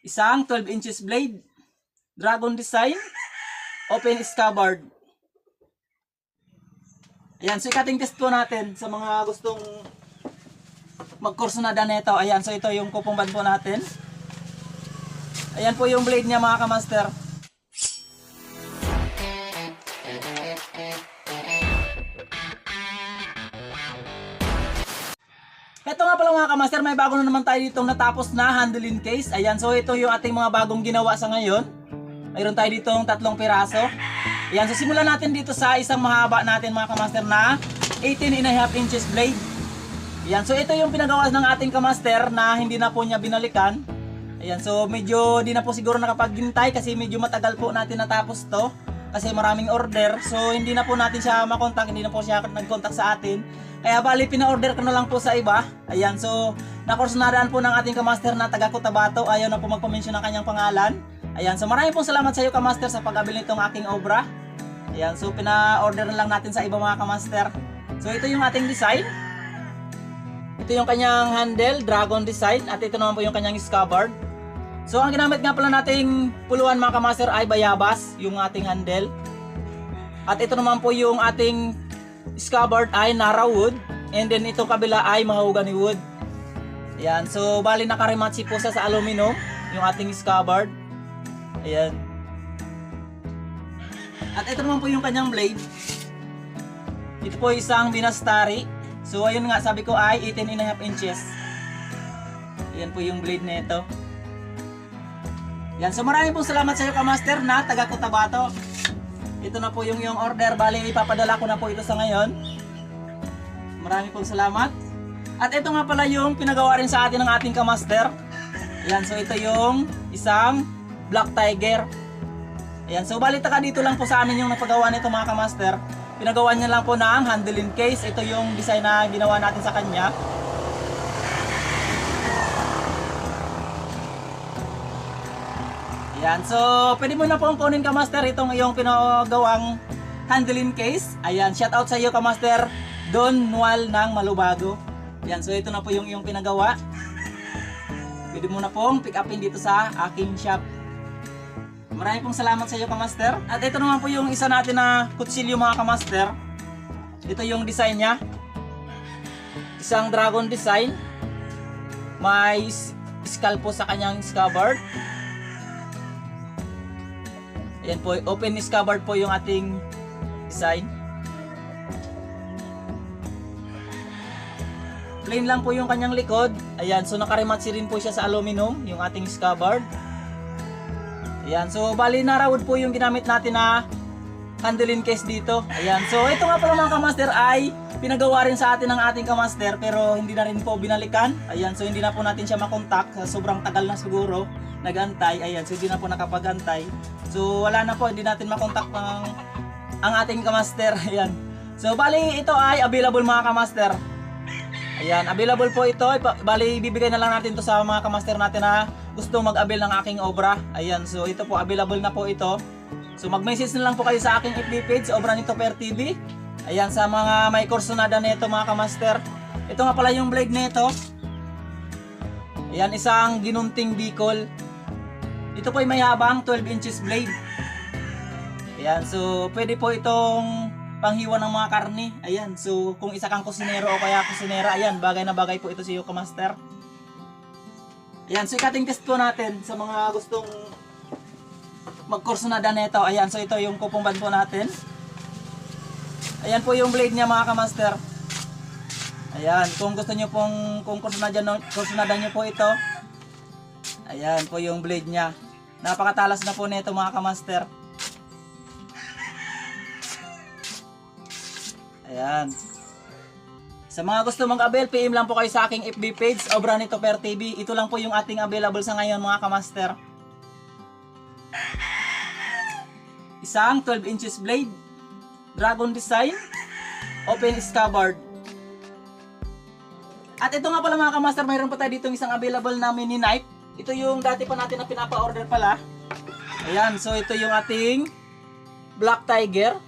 Isang 12 inches blade. Dragon design. Open scabbard. Ayan, so ikating test po natin sa mga gustong magkurso na neto. Ayan, so ito yung kupumban po natin. Ayan po yung blade niya mga kamaster. Ito nga pala mga kamaster, may bago na naman tayo ditong natapos na handling case. Ayan, so ito yung ating mga bagong ginawa sa ngayon. Mayroon tayo ditong tatlong piraso. Ayan, so simulan natin dito sa isang mahaba natin mga kamaster na 18 and a half inches blade. Ayan, so ito yung pinagawa ng ating kamaster na hindi na po niya binalikan. Ayan, so medyo di na po siguro nakapaghintay kasi medyo matagal po natin natapos to. Kasi maraming order. So hindi na po natin siya makontak, hindi na po siya nag-contact sa atin. Kaya bali pina-order ko na lang po sa iba. Ayan, so nakursunadaan po ng ating kamaster na taga Cotabato. Ayaw na po magpa-mention ng kanyang pangalan. Ayan, so maraming pong salamat sa iyo kamaster sa pag-abil nitong aking obra. Ayan, so pina-order na lang natin sa iba mga kamaster. So ito yung ating design. Ito yung kanyang handle, dragon design. At ito naman po yung kanyang scabbard. So ang ginamit nga pala nating puluhan mga kamaster ay bayabas, yung ating handle. At ito naman po yung ating scabbard ay Nara wood. And then itong kabila ay mahogany wood. Ayan, so bali nakarimatsi po siya sa aluminum, yung ating scabbard. Ayan. At ito naman po yung kanyang blade. Ito po isang binastari. So ayun nga, sabi ko ay 18 and a half inches. Ayan po yung blade nito. Yan, so maraming pong salamat sa iyo ka-master na taga Cotabato. Ito na po yung yung order, bali ipapadala ko na po ito sa ngayon. Maraming pong salamat. At ito nga pala yung pinagawa rin sa atin ng ating ka-master. Yan, so ito yung isang Black Tiger. Ayan, so bali taka dito lang po sa amin yung napagawa nito mga ka-master. Pinagawa niya lang po ng handling case. Ito yung design na ginawa natin sa kanya. Ayan, so pwede mo na pong kunin ka master itong iyong pinagawang handling case. Ayan, shout out sa iyo ka master Don Nual ng Malubago. Ayan, so ito na po yung iyong pinagawa. Pwede mo na pong pick upin dito sa aking shop. Maraming pong salamat sa iyo ka master. At ito naman po yung isa natin na kutsilyo mga ka master. Ito yung design niya. Isang dragon design. May skull po sa kanyang scabbard. Ayan po, open scabbard po yung ating design. Plain lang po yung kanyang likod. Ayan, so nakarimatsi rin po siya sa aluminum, yung ating scabbard. Ayan, so bali na wood po yung ginamit natin na handling case dito. Ayan, so ito nga pala mga kamaster ay pinagawa rin sa atin ng ating kamaster pero hindi na rin po binalikan. Ayan, so hindi na po natin siya makontak. Sobrang tagal na siguro nagantay. Ayan, so hindi na po nakapagantay. So wala na po, hindi natin makontak ang, ang ating kamaster. Ayan. So bali ito ay available mga kamaster. Ayan, available po ito. Bali, bibigay na lang natin to sa mga kamaster natin na gusto mag-avail ng aking obra. Ayan, so ito po, available na po ito. So mag-message na lang po kayo sa aking FB page, Obra Nito Per TV. Ayan, sa mga may kursonada nito mga kamaster. Ito nga pala yung blade nito. Ayan, isang ginunting bicol. Ito po ay may habang 12 inches blade. Ayan, so pwede po itong panghiwa ng mga karne. Ayan, so kung isa kang kusinero o kaya kusinera, ayan, bagay na bagay po ito sa iyo, kamaster. Ayan, so ikating test po natin sa mga gustong magkurso na nito. Ayan, so ito yung kupong po natin. Ayan po yung blade niya mga kamaster. Ayan, kung gusto niyo pong kung kursunada nyo, kursunada nyo po ito. Ayan po yung blade niya. Napakatalas na po nito mga kamaster. Ayan. Sa mga gusto mag-avail, PM lang po kayo sa aking FB page, Obra Nito Per TV. Ito lang po yung ating available sa ngayon mga kamaster. Isang 12 inches blade, dragon design, open scabbard. At ito nga pala mga kamaster, mayroon pa tayo dito isang available na mini knife. Ito yung dati pa natin na pinapa-order pala. Ayan, so ito yung ating Black Tiger.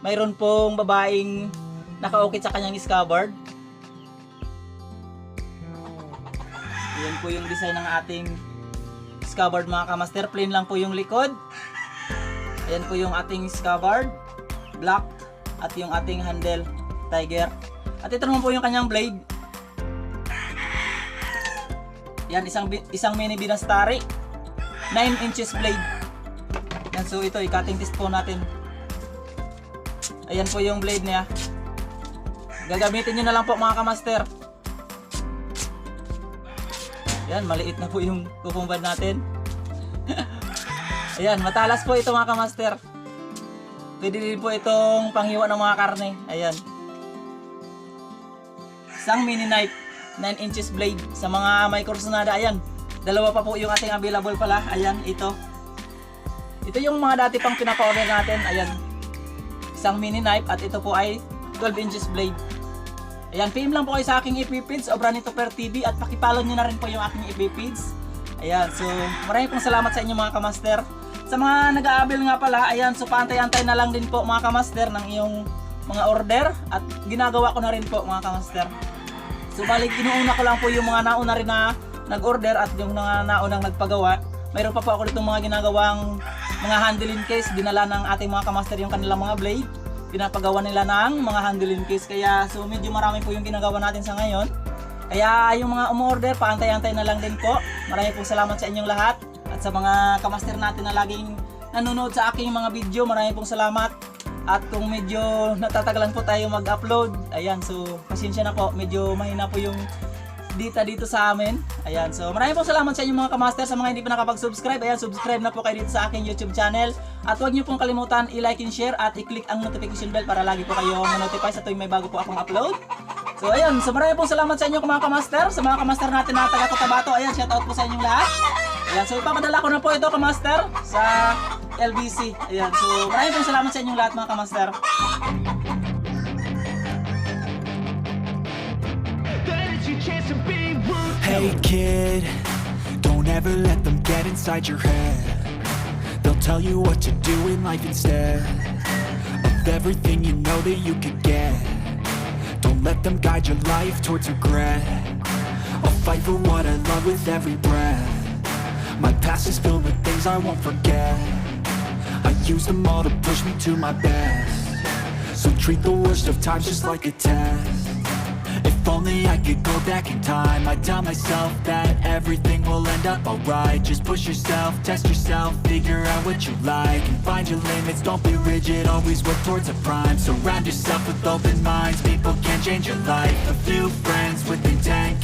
Mayroon pong babaeng nakaukit sa kanyang scabbard. Ayan po yung design ng ating scabbard mga kamaster. Plain lang po yung likod. Ayan po yung ating scabbard. Black. At yung ating handle. Tiger. At ito naman po yung kanyang blade. Yan, isang, isang mini binastari. 9 inches blade. Yan, so ito, i-cutting test po natin. Ayan po yung blade niya. Gagamitin nyo na lang po mga kamaster. Yan, maliit na po yung kukumbad natin. Ayan, matalas po ito mga kamaster. Pwede din po itong panghiwa ng mga karne. Ayan. Isang mini knife, 9 inches blade sa mga may kursunada. Ayan, dalawa pa po yung ating available pala. Ayan, ito. Ito yung mga dati pang pinapa-order natin. Ayan, isang mini knife at ito po ay 12 inches blade. Ayan, PM lang po kayo sa aking FB page, Obranito Per TV at pakipollow nyo na rin po yung aking FB page. Ayan, so maraming pong salamat sa inyo mga kamaster. Sa mga nag-aabil nga pala, ayan, so paantay-antay na lang din po mga kamaster ng iyong mga order at ginagawa ko na rin po mga kamaster. So balik inuuna ko lang po yung mga nauna rin na nag-order at yung mga naunang nagpagawa. Mayroon pa po ako ditong mga ginagawang mga handling case, dinala ng ating mga kamaster yung kanilang mga blade. Pinapagawa nila ng mga handling case kaya so medyo marami po yung ginagawa natin sa ngayon. Kaya yung mga umorder, paantay-antay na lang din po. Maraming pong salamat sa inyong lahat at sa mga kamaster natin na laging nanonood sa aking mga video. Maraming pong salamat. At kung medyo natatagalan po tayo mag-upload, ayan, so pasensya na po, medyo mahina po yung dita dito sa amin. Ayan, so maraming po salamat sa inyong mga kamaster. Sa mga hindi pa nakapag-subscribe, ayan, subscribe na po kayo dito sa aking YouTube channel. At huwag niyo pong kalimutan i-like and share at i-click ang notification bell para lagi po kayo ma-notify sa tuwing may bago po akong upload. So ayun, so maraming pong salamat sa inyo mga kamaster, sa mga kamaster natin na taga Cotabato. Ayan, shout out po sa inyong lahat. Ayan, so ipapadala ko na po ito kamaster sa LBC. Ayan, so maraming salamat sa inyong lahat mga kamaster. Hey kid, don't ever let them get inside your head. They'll tell you what to do in life instead of everything you know that you could get. Don't let them guide your life towards regret. I'll fight for what I love with every breath. My past is filled with things I won't forget. Use them all to push me to my best. So treat the worst of times just like a test. If only I could go back in time. I'd tell myself that everything will end up alright. Just push yourself, test yourself, figure out what you like. And find your limits, don't be rigid, always work towards a prime. Surround yourself with open minds, people can change your life. A few friends with intent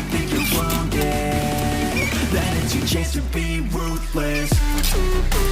your chance to be ruthless